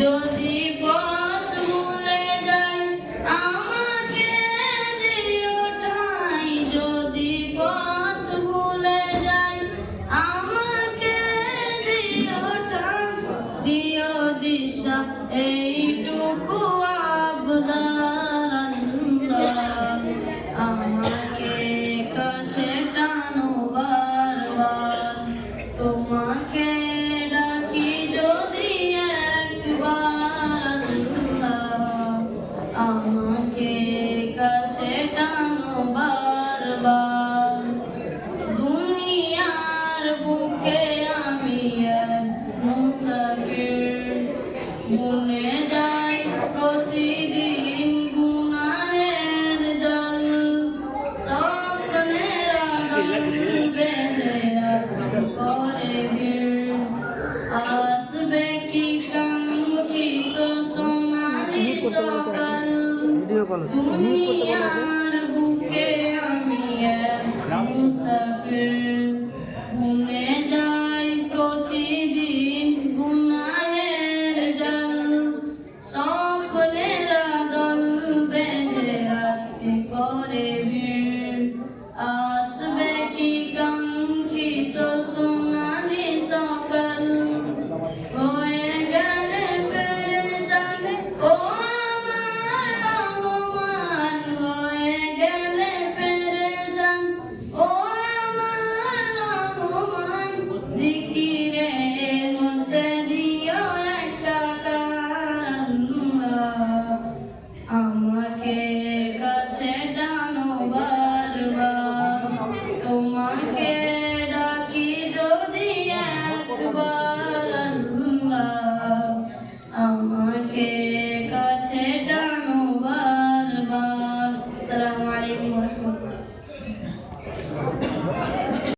যদি পথ ভুলে যাই, আমাকে যদি পথ ভুলে আমাকে দিও ঠাই। দিও দিশা, এইটুকু আবদার মনে যাই প্রতিদিন গুনাহের জল। স্বপ্নের আগান বেঁধে রাখি করে ভিড়। আসবে কি কাঙ্ক্ষিত সোনালি সকাল? দুনিয়ার বুকে আমি এক মুসাফির। ঘুমে আমাকে কাছে টানো বারবার। তোমাকে ডাকি যদি একবার আমাকে কাছে টানো বারবার। রাহমাতুল্লাহ।